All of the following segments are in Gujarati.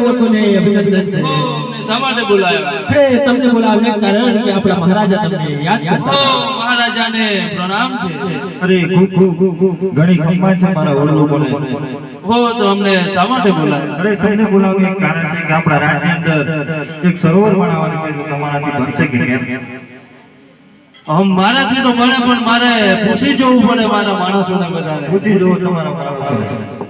લોકોને અભિનંદન છે. ઓ અમને શા માટે બોલાવ્યા અરે તમને બોલાવને કારણ કે આપણા મહારાજા તમને યાદ કરતા મહારાજાને પ્રણામ છે. અરે ખૂબ ખૂબ ખૂબ ઘણી ખમ્મા છે મારા લોકોને હો તો અમને શા માટે બોલાવ્યા અરે તમને બોલાવવાનું કારણ છે કે આપણા રાજ્યની અંદર એક સરોવર બનાવવાનું છે તમારાથી બનશે કે કેમ? મારાથી તો બને પણ મારે પૂછી જવું પડે મારા માણસોને બધાને. પૂછી જોવું તમારા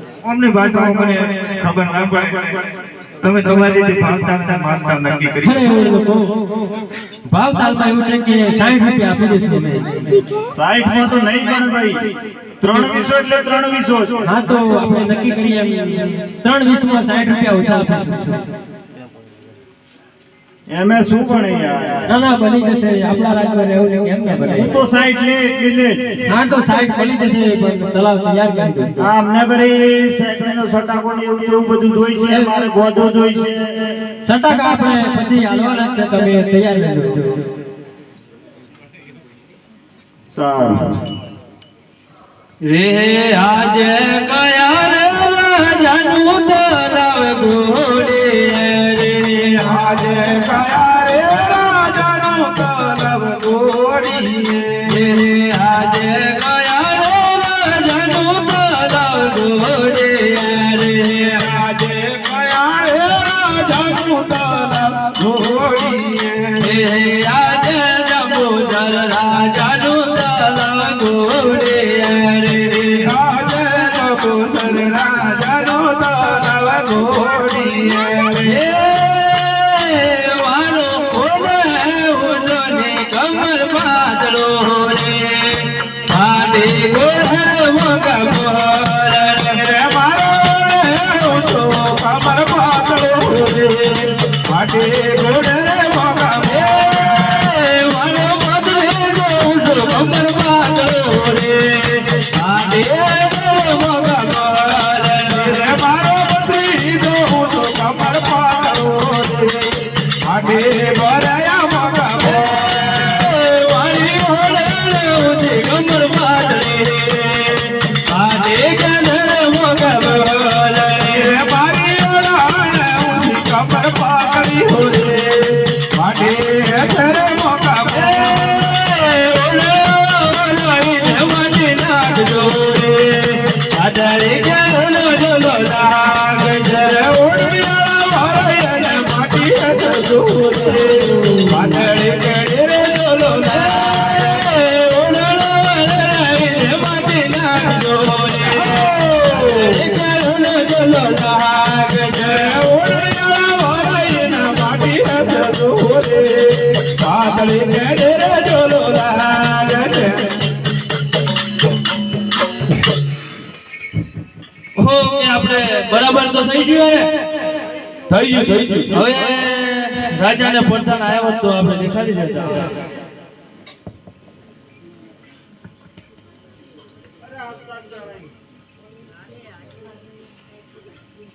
અમને ભાષામાં મને ખબર ના પડે. તમે તમારી રીતે ભાવ અને માનતા નક્કી કરી અરે ભાવ તાલમાં એવું છે કે 60 રૂપિયા આપી દઈશું અમે. સાઈઠમાં તો નહીં પણ ભાઈ ત્રણ વીસો એટલે ત્રણ વીસો હા તો આપણે નક્કી કરીએ ત્રણ ત્રણ વીસમાં 60 રૂપિયા ઓછા આપીશું. એમે શું પણ યાર? ના ના બની જશે. આપણા રાજમાં રહેવું ને કેમ ના બને હું તો સાઈઠ લે એટલી લે જ. હા તો 60 બની જશે પણ તલાવ તૈયાર કરી દો આ અમને બરી સેકન્ડનો સટાકો ને એવું એવું બધું જોઈ છે મારે ગોધો જોઈ છે. સટાકા આપણે પછી હાલવાના જ છે તમે તૈયાર રહેજો. સારું. રે આજે કયા ગોળીએ આજે মাঠে આપણે બરાબર તો થઈ ગયું ને થઈ ગયું થઈ ગયું. હવે રાજાને પડતાના આવ્યો તો આપણે દેખાડી દેતા.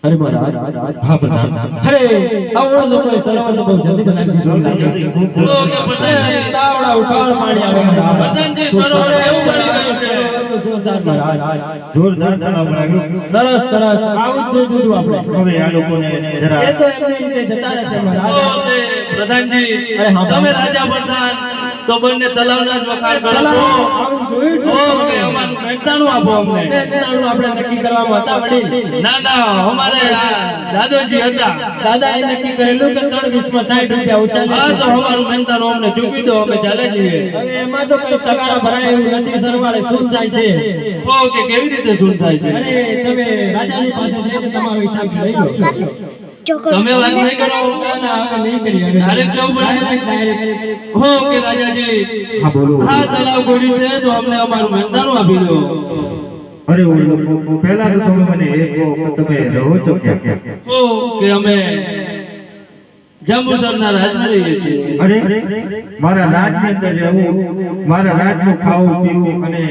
અરે મહારાજ હા પ્રધાન. અરે આવડો લોકોએ સરોવરને બહુ જલ્દી બનાવી દીધું. લાગે. કે પ્રધાનજી, તાવડા ઉઠાણ માંડી આવે પ્રધાનજી, સરોવર? જોરદાર તળાવ બનાવ્યું. સરસ સરસ આવું જ જોઈતું આપણે. હવે આ લોકોને જરા એ તો એમની રીતે જતા રહેશે મહારાજ પ્રધાનજી તમે રાજા પ્રધાન તો બંને તલાવના જ વખાણ કરો છો. ઓકે અમારું મહેનતાણું આપો અમને. મહેનતાણું આપણે નક્કી કરવામાં હતા વડી ના ના અમારે દાદોજી હતા. દાદા એ નક્કી કરેલું કે ત્રણ વીસમાં સાઠ રૂપિયા ઊંચા હા તો અમારું મહેનતાણું અમને ચૂકી દો અમે ચાલે છીએ. હવે એમાં તો કોઈ તગારા ભરાય એવું નથી સરવાળે શું થાય છે? ઓકે કેવી રીતે શું થાય છે? અરે તમે રાજાની પાસે જઈને તમારો હિસાબ લઈ લો તમે વાત નહીં કરો નહીં જવું પડે? Direct, direct. રાજાજી. હા બોલો. આ તલાવ ગોડી છે તો અમને અમારું મહેનતાણું આપી દો. અરે ઓલો પહેલા તો તમે મને એ તમે રહો છો ક્યાં કે અમે જંબુસરના રાજમાં રહીએ છીએ. અરે મારા રાજની અંદર રહેવું મારા રાજનું ખાવું પીવું અને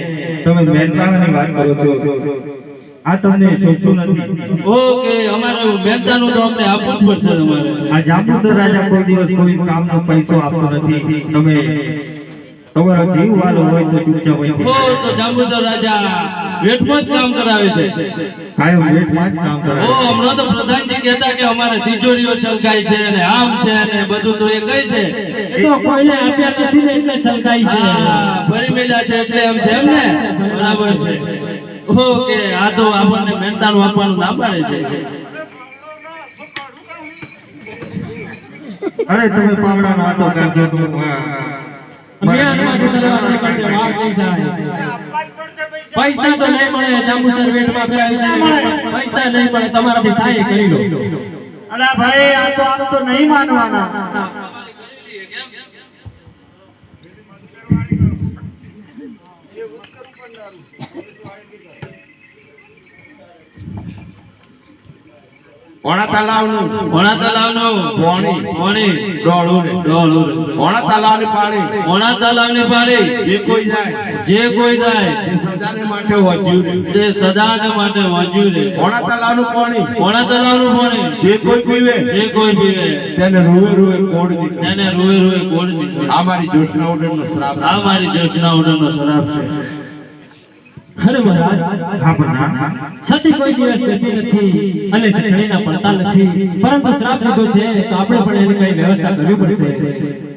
તમે મહેનતાણાની વાત કરો છો. આ તમને સોચતું નથી? ઓકે અમારે અમારું તો અમને આપવું જ પડશે તમારે. આ જાંબુસર રાજા કોઈ દિવસ કોઈ કામનો પૈસો આપતો નથી. તમે તમારો જીવ વાલો હોય તો ચૂપચાપ હોય ઓ તો જંબુસર રાજા વેઠમાં જ કામ કરાવે છે. કાયમ વેઠમાં જ કામ ઓ કરે હમણાં તો પ્રધાનજી કહેતા કે અમારે તિજોરીઓ છલકાય છે ને આમ છે ને બધું તો એ કઈ છે. એ તો કોઈને આપ્યા નથી ને એટલે છલકાય છે. હા ભરી મેલા છે એટલે એમ છે એમ ને બરાબર છે. ઓકે આ તો આપણને મહેનતાણું આપવાનું ના પાડે છે. અરે તમે પાવડાનો તો. કરજો તો. પૈસા તો નહીં મળે જાંબુસર છે. પૈસા નહીં મળે તમારાથી થાય કરી લો. અલા ભાઈ આ તો આમ તો નહીં માનવાના. ઓણા તલાવનું ઓણા તલાવનું પોણી. પોણી. ડોળું ને ઓણા તલાવની પાણી ઓણા તલાવની પાડી. જે કોઈ જાય. જે કોઈ જાય. તે સજાને માટે વાંચ્યું તે સદાને માટે વાંચ્યું રે. ઓણા તલાવનું પાણી. ઓણા તલાવનું પાણી. જે કોઈ પીવે. જે કોઈ પીવે. તેને રૂએ રૂએ કોડ દીધો. તેને રોએ રોએ કોડ દીધો. આ મારી જોશના ઉડનનો શ્રાપ આ મારી જોશના ઉડનનો શરાબ છે. ના. સતી કોઈ દિવસ દેતી નથી અને સખણીના પડતા નથી પરંતુ શ્રાપ લીધો છે તો આપણે પણ એની કઈ વ્યવસ્થા કરવી પડશે